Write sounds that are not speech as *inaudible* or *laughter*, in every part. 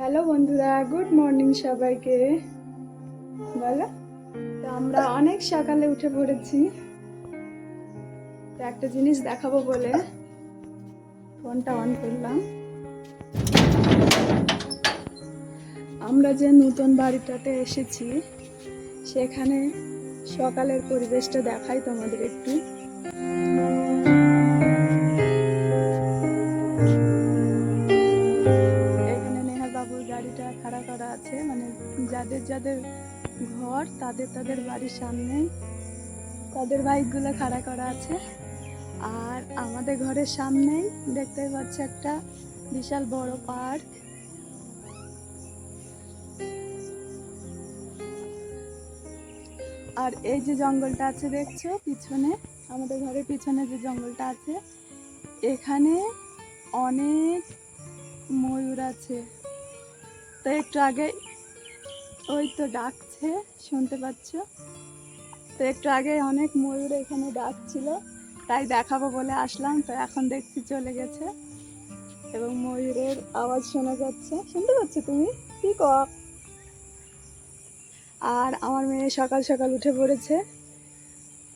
Hello বন্ধুরা, good morning সবাইকে। বলো, তো আমরা অনেক সকালে উঠে পড়েছি। একটা জিনিস দেখাবো বলে ফোনটা অন করলাম। আমরা যে নতুন বাড়িটাতে এসেছি, সেখানে সকালের পরিবেশটা দেখাই তোমাদের একটু। যাদের যাদের ঘর, তাদের তাদের বাড়ির সামনে, তাদের বাইকগুলো খাড়া করা আছে। আর আমাদের ঘরের সামনেই দেখতে পাচ্ছি একটা বিশাল বড় পার্ক। আর এই যে জঙ্গলটা আছে দেখছ, পিছনে, আমাদের ঘরের পিছনে যে জঙ্গলটা আছে, এখানে অনেক ময়ূর আছে। তো একটু আগে ওই তো ডাকছে, শুনতে পাচ্ছ? তো একটু আগে অনেক ময়ূর এখানে ডাকছিল, তাই দেখাবো বলে আসলাম, তো এখন দেখছি চলে গেছে। এবং ময়ূরের আওয়াজ শোনা যাচ্ছে। শুনতে পাচ্ছ তুমি? কি ক? আর আমার মেয়ে সকাল সকাল উঠে পড়েছে।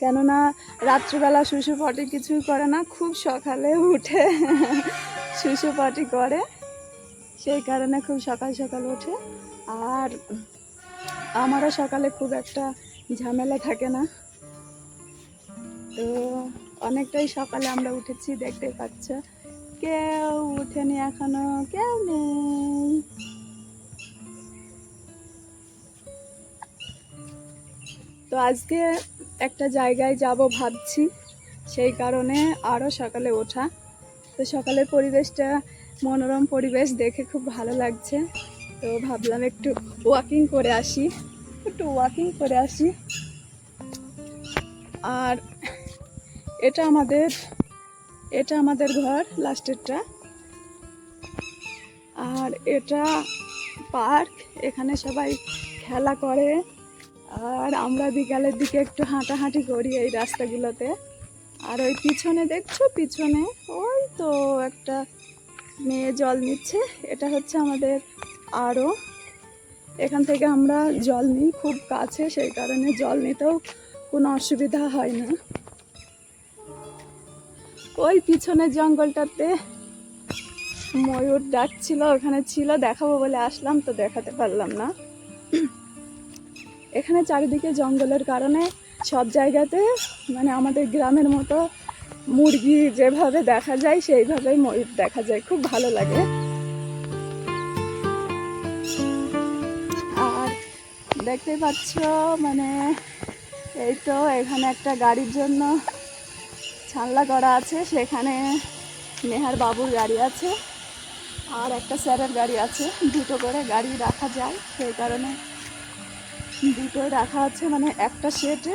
কেননা রাত্রিবেলা শুশু পটি কিছুই করে না, খুব সকালে উঠে *laughs* শুশু পটি করে। সেই কারণে খুব সকাল সকাল উঠে আর আমারও সকালে খুব একটা ঝামেলা থাকে না। তো অনেকটাই সকালে আমরা উঠেছি, দেখতে পাচ্ছ। কেউ উঠেনি এখনও, কেউ নেই। তো আজকে একটা জায়গায় যাব ভাবছি, সেই কারণে আরও সকালে ওঠা। তো সকালের পরিবেশটা, মনোরম পরিবেশ দেখে খুব ভালো লাগছে। তো ভাবলাম একটু ওয়াকিং করে আসি, একটু ওয়াকিং করে আসি। আর এটা আমাদের এটা আমাদের ঘর লাস্টেরটা আর এটা পার্ক এখানে সবাই খেলা করে। আর আমরা বিকালের দিকে একটু হাঁটাহাঁটি করি এই রাস্তাগুলোতে। আর ওই পিছনে দেখছ? পিছনে ওই তো একটা মেয়ে জল নিচ্ছে। এটা হচ্ছে আমাদের আরও এখান থেকে আমরা জল নিই, খুব কাছে, সেই কারণে জল নিতেও কোনো অসুবিধা হয় না। ওই পিছনের জঙ্গলটাতে ময়ূর ডাকছিল, ওখানে ছিল, দেখাবো বলে আসলাম, তো দেখাতে পারলাম না। এখানে চারিদিকে জঙ্গলের কারণে সব জায়গাতে মানে আমাদের গ্রামের মতো মুরগি যেভাবে দেখা যায়, সেইভাবেই ময়ূর দেখা যায়, খুব ভালো লাগে। দেখতে পাচ্ছ? মানে এই তো এখানে একটা গাড়ির জন্য ছানলা করা আছে। সেখানে নেহার বাবুর গাড়ি আছে আর একটা স্যারের গাড়ি আছে। দুটো করে গাড়ি রাখা যায়। সেই কারণে দুটোই রাখা আছে। মানে একটা সেটে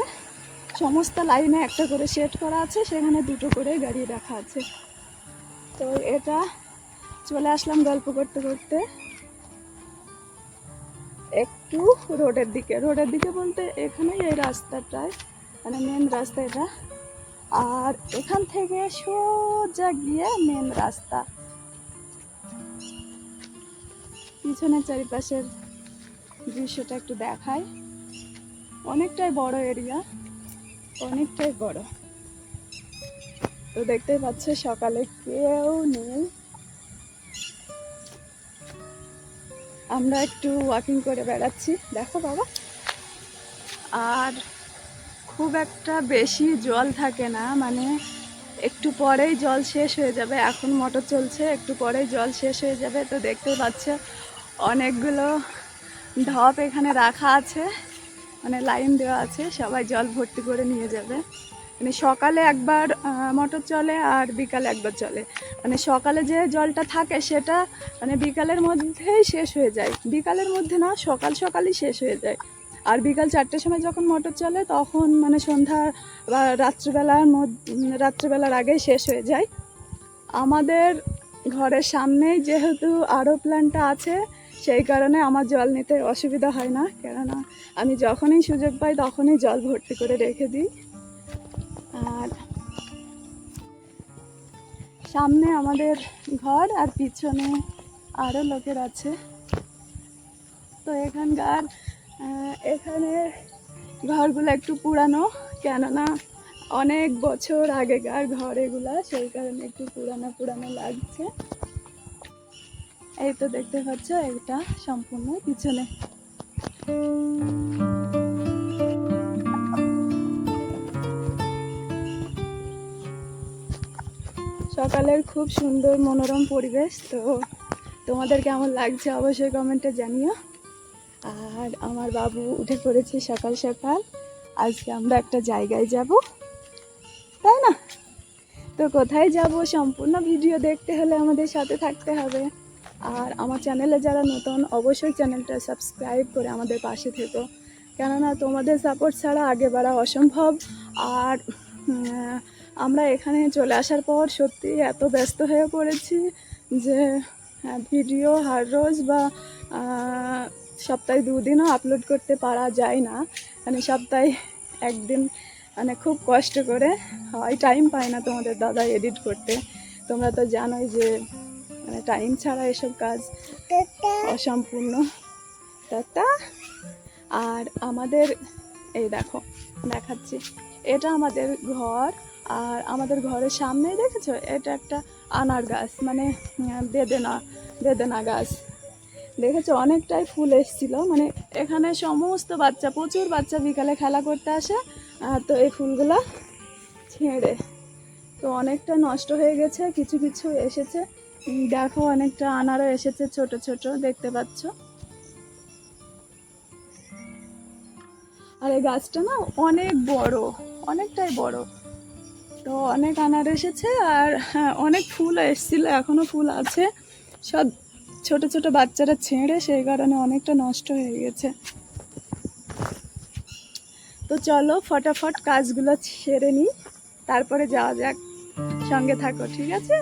সমস্ত লাইনে একটা করে সেট করা আছে। সেখানে দুটো করে গাড়ি রাখা আছে। তো এটা চলে আসলাম গল্প করতে করতে। একটু রোডের দিকে। রোডের দিকে বলতে এখানেই এই রাস্তাটায় মানে মেন রাস্তা এটা। আর এখান থেকে সোজা গিয়ে মেন রাস্তা। পিছনের চারিপাশের দৃশ্যটা একটু দেখায় অনেকটাই বড় এরিয়া অনেকটাই বড়। তো দেখতেই পাচ্ছ সকালে কেউ নেই। আমরা একটু ওয়াকিং করে বেড়াচ্ছি। দেখো বাবা। আর খুব একটা বেশি জল থাকে না মানে একটু পরেই জল শেষ হয়ে যাবে। এখন মোটর চলছে, একটু পরেই জল শেষ হয়ে যাবে। তো দেখতে পাচ্ছ, অনেকগুলো ঢপ এখানে রাখা আছে মানে লাইন দেওয়া আছে। সবাই জল ভর্তি করে নিয়ে যাবে। মানে সকালে একবার মোটর চলে আর বিকালে একবার চলে। মানে সকালে যে জলটা থাকে সেটা মানে বিকালের মধ্যেই শেষ হয়ে যায়। বিকালের মধ্যে না, সকাল সকালই শেষ হয়ে যায়। আর বিকাল চারটের সময় যখন মোটর চলে, তখন মানে সন্ধ্যা বা রাত্রিবেলার মধ্যে রাত্রিবেলার আগেই শেষ হয়ে যায়। আমাদের ঘরের সামনেই যেহেতু আরও প্ল্যান্টটা আছে, সেই কারণে আমার জল নিতে অসুবিধা হয় না। কেননা আমি যখনই সুযোগ পাই তখনই জল ভর্তি করে রেখে দিই। সামনে আমাদের ঘর আর পিছনে আরও লোকের আছে। তো এখানকার এখানে ঘরগুলো একটু পুরানো, কেননা অনেক বছর আগেকার ঘর এগুলা, সেই কারণে একটু পুরানো পুরানো লাগছে। এই তো দেখতে পাচ্ছ, এটা সম্পূর্ণ পিছনে। সকালের খুব সুন্দর মনোরম পরিবেশ, তো তোমাদের কেমন লাগছে অবশ্যই কমেন্টে জানিও। আর আমার বাবু উঠে পড়েছে সকাল সকাল, আজকে আমরা একটা জায়গায় যাব, তাই না? তো কোথায় যাব সম্পূর্ণ ভিডিও দেখতে হলে আমাদের সাথে থাকতে হবে। আর আমার চ্যানেলে যারা নতুন, অবশ্যই চ্যানেলটা সাবস্ক্রাইব করে আমাদের পাশে থেকো। কেননা তোমাদের সাপোর্ট ছাড়া আগে বাড়া অসম্ভব। আর আমরা এখানে চলে আসার পর সত্যি এত ব্যস্ত হয়ে পড়েছি যে ভিডিও হার রোজ বা সপ্তাহে দুদিনও আপলোড করতে পারা যায় না। মানে সপ্তাহে একদিন মানে খুব কষ্ট করে হয় টাইম পায় না তোমাদের দাদা এডিট করতে। তোমরা তো জানোই যে মানে টাইম ছাড়া এসব কাজ অসম্পূর্ণ। টাটা। আর আমাদের, এই দেখো, দেখাচ্ছি। এটা আমাদের ঘর। আর আমাদের ঘরের সামনেই দেখেছ? এটা একটা আনার গাছ মানে বেদেনা বেদেনা গাছ। দেখেছ? অনেকটাই ফুল এসেছিল। মানে এখানে সমস্ত বাচ্চা, প্রচুর বাচ্চা বিকালে খেলা করতে আসে। তো এই ফুলগুলো ছেঁড়ে। তো অনেকটা নষ্ট হয়ে গেছে, কিছু কিছু এসেছে। দেখো, অনেকটা আনারও এসেছে, ছোট ছোট, দেখতে পাচ্ছ। আর এই গাছটা না, অনেক বড়, অনেকটাই বড়। তো অনেক আনার এসেছে আর হ্যাঁ অনেক ফুল এসেছিল এখনও ফুল আছে। সব ছোট ছোট বাচ্চারা ছেঁড়ে সেই কারণে অনেকটা নষ্ট হয়ে গেছে। তো চলো ফটাফট কাজগুলো ছেড়ে নিই, তারপরে যাওয়া যাক। সঙ্গে থাকো, ঠিক আছে?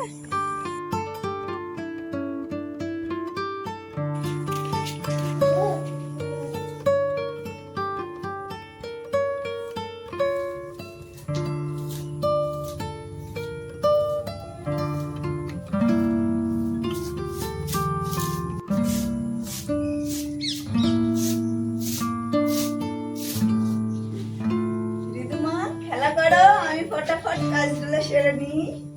Ready.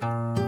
Bye.